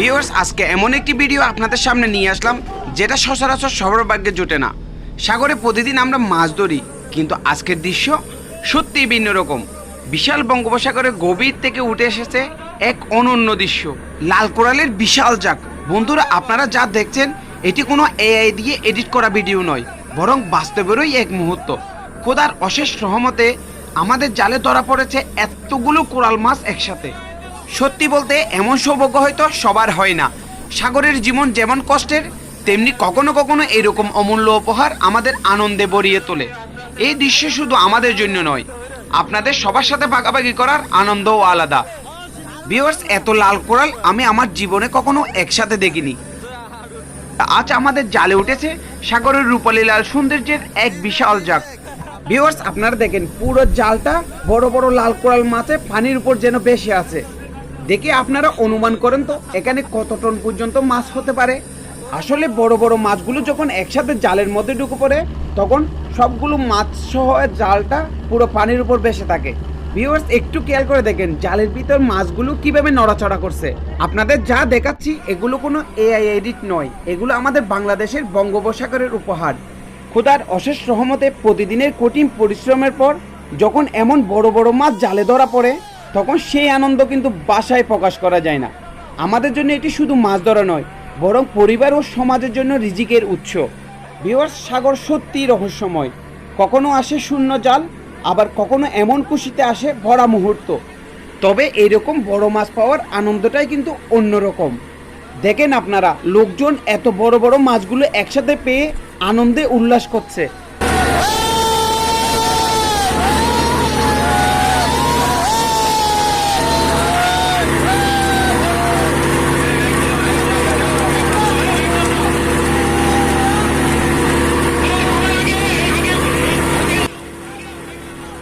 Viewers আজকে এমন একটি ভিডিও আপনাদের সামনে নিয়ে আসলাম, যেটা সচরাচর সবার ভাগ্যে জোটে না। সাগরে প্রতিদিন আমরা মাছ ধরি, কিন্তু আজকের দৃশ্য সত্যিই ভিন্ন রকম। বিশাল বঙ্গোপসাগরে গভীর থেকে উঠে এসেছে এক অনন্য দৃশ্য, লাল কোরালের বিশাল জাক। বন্ধুরা, আপনারা যা দেখছেন, এটি কোনো এআই দিয়ে এডিট করা ভিডিও নয়, বরং বাস্তবেরই এক মুহূর্ত। খোদার অশেষ রহমতে আমাদের জালে ধরা পড়েছে এতগুলো কোরাল মাছ একসাথে। সত্যি বলতে এমন সৌভাগ্য হয়তো সবার হয় না। সাগরের জীবন যেমন কষ্টের, তেমনি কখনো কখনো এরকম অমূল্য উপহার আমাদের আনন্দে ভরিয়ে তোলে। এই দৃশ্য শুধু আমাদের জন্য নয়, আপনাদের সবার সাথে ভাগাভাগি করার আনন্দও আলাদা। ভিউয়ার্স, এত লাল কোরাল আমি আমার জীবনে কখনো একসাথে দেখিনি। আজ আমাদের জালে উঠেছে সাগরের রূপালী লাল সৌন্দর্যের এক বিশাল জাগ। ভিউয়ার্স, আপনারা দেখেন পুরো জালটা বড় বড় লাল কোরাল মাছে পানির উপর যেন বেশি আছে। দেখে আপনারা অনুমান করেন তো, এখানে কত টন পর্যন্ত মাছ হতে পারে? আসলে বড় বড় মাছগুলো যখন একসাথে জালের মধ্যে ঢুকে পড়ে, তখন সবগুলো মাছ সহ জালটা পুরো পানির উপর বেসে থাকে। ভিউয়ার্স একটু খেয়াল করে দেখেন, জালের ভিতর মাছগুলো কীভাবে নড়াচড়া করছে। আপনাদের যা দেখাচ্ছি, এগুলো কোনো এআই এডিট নয়। এগুলো আমাদের বাংলাদেশের বঙ্গোপসাগরের উপহার। খোদার অশেষ রহমতে প্রতিদিনের কঠিন পরিশ্রমের পর, যখন এমন বড় বড় মাছ জালে ধরা পড়ে তখন সেই আনন্দ কিন্তু বাসায় প্রকাশ করা যায় না। আমাদের জন্য এটি শুধু মাছ ধরা নয়, বরং পরিবার ও সমাজের জন্য রিজিকের উৎস। বিওয়ার্স সাগর সত্যিই রহস্যময়। কখনো আসে শূন্য জাল, আবার কখনো এমন খুশিতে আসে ভরা মুহূর্ত। তবে এরকম বড় মাছ পাওয়ার আনন্দটাই কিন্তু অন্যরকম। দেখেন আপনারা, লোকজন এত বড় বড় মাছগুলো একসাথে পেয়ে আনন্দে উল্লাস করছে।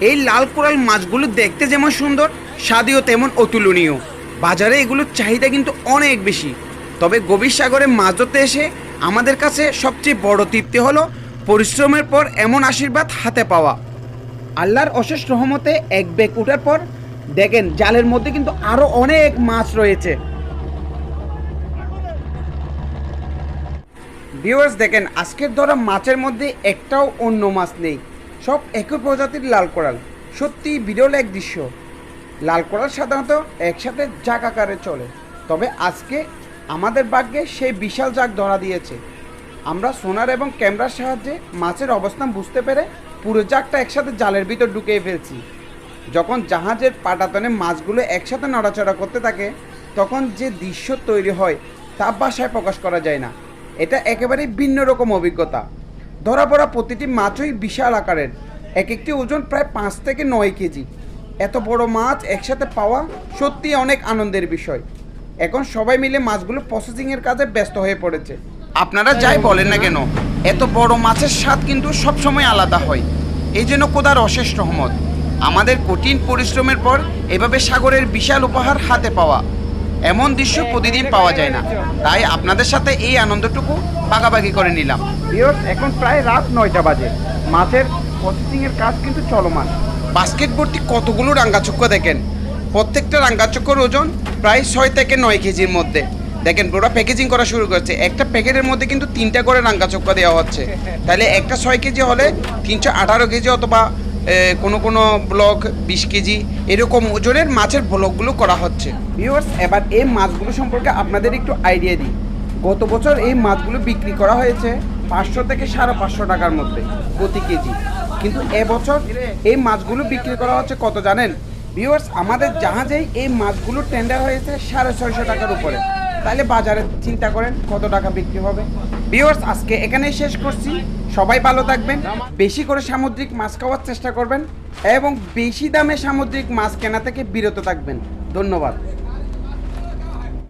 এই লাল কোরাল মাছগুলো দেখতে যেমন সুন্দর, স্বাদেও তেমন অতুলনীয়। বাজারে এগুলোর চাহিদা কিন্তু অনেক বেশি। তবে গভীর সাগরে মাছ ধরতে এসে আমাদের কাছে সবচেয়ে বড় তৃপ্তি হলো পরিশ্রমের পর এমন আশীর্বাদ হাতে পাওয়া। আল্লাহর অশেষ রহমতে এক বেগ উঠার পর দেখেন জালের মধ্যে কিন্তু আরও অনেক মাছ রয়েছে। ভিউয়ার্স দেখেন, আজকের ধরা মাছের মধ্যে একটাও অন্য মাছ নেই। সব একই প্রজাতির লাল কোরাল। সত্যি বিরল এক দৃশ্য। লাল কোরাল সাধারণত একসাথে জাক আকারে চলে। তবে আজকে আমাদের ভাগ্যে সেই বিশাল জাগ ধরা দিয়েছে। আমরা সোনার এবং ক্যামেরার সাহায্যে মাছের অবস্থান বুঝতে পেরে পুরো জাগটা একসাথে জালের ভিতর ঢুকিয়ে ফেলছি। যখন জাহাজের পাটাতনে মাছগুলো একসাথে নড়াচড়া করতে থাকে, তখন যে দৃশ্য তৈরি হয় তা ভাষায় প্রকাশ করা যায় না। এটা একেবারেই ভিন্ন রকম অভিজ্ঞতা। ধরা পড়া প্রতিটি মাছই বিশাল আকারের। এক একটি ওজন প্রায় পাঁচ থেকে নয় কেজি। এত বড় মাছ একসাথে পাওয়া সত্যি অনেক আনন্দের বিষয়। এখন সবাই মিলে মাছগুলো প্রসেসিংয়ের কাজে ব্যস্ত হয়ে পড়েছে। আপনারা যাই বলেন না কেন, এত বড় মাছের স্বাদ কিন্তু সবসময় আলাদা হয়। এই জন্য কোদার অশেষ রহমত। আমাদের কঠিন পরিশ্রমের পর এভাবে সাগরের বিশাল উপহার হাতে পাওয়া এমন দৃশ্য প্রতিদিন পাওয়া যায় না। তাই আপনাদের সাথে এই আনন্দটুকু ভাগাভাগি করে নিলাম। এখন প্রায় রাত নয়টা বাজে। মাছের প্রসেসিং এর কাজ কিন্তু চলমান। বাস্কেট ভর্তি কতগুলো রাঙ্গাচক্র দেখেন? প্রত্যেকটা রাঙ্গাচক্কর ওজন প্রায় ছয় থেকে নয় কেজির মধ্যে। দেখেন ওরা প্যাকেজিং করা শুরু করছে। একটা প্যাকেটের মধ্যে কিন্তু তিনটা করে রাঙ্গাচক্র দেওয়া হচ্ছে। তাহলে একটা ছয় কেজি হলে তিনশো আঠারো কেজি অথবা কোনো কোনো ব্লক বিশ কেজি, এরকম ওজনের মাছের ব্লকগুলো করা হচ্ছে। ভিউয়ার্স এবার এই মাছগুলো সম্পর্কে আপনাদের একটু আইডিয়া দিই। গত বছর এই মাছগুলো বিক্রি করা হয়েছে পাঁচশো থেকে সাড়ে পাঁচশো টাকার মধ্যে, প্রতি কেজি। কিন্তু এবছর এই মাছগুলো বিক্রি করা হচ্ছে কত জানেন? ভিউয়ার্স আমাদের জাহাজেই এই মাছগুলো টেন্ডার হয়েছে সাড়ে ছয়শো টাকার উপরে। তাহলে বাজারে চিন্তা করেন কত টাকা বিক্রি হবে। ভিউয়ার্স আজকে এখানেই শেষ করছি। সবাই ভালো থাকবেন। বেশি করে সামুদ্রিক মাছ খাওয়ার চেষ্টা করবেন এবং বেশি দামে সামুদ্রিক মাছ কেনা থেকে বিরত থাকবেন। ধন্যবাদ।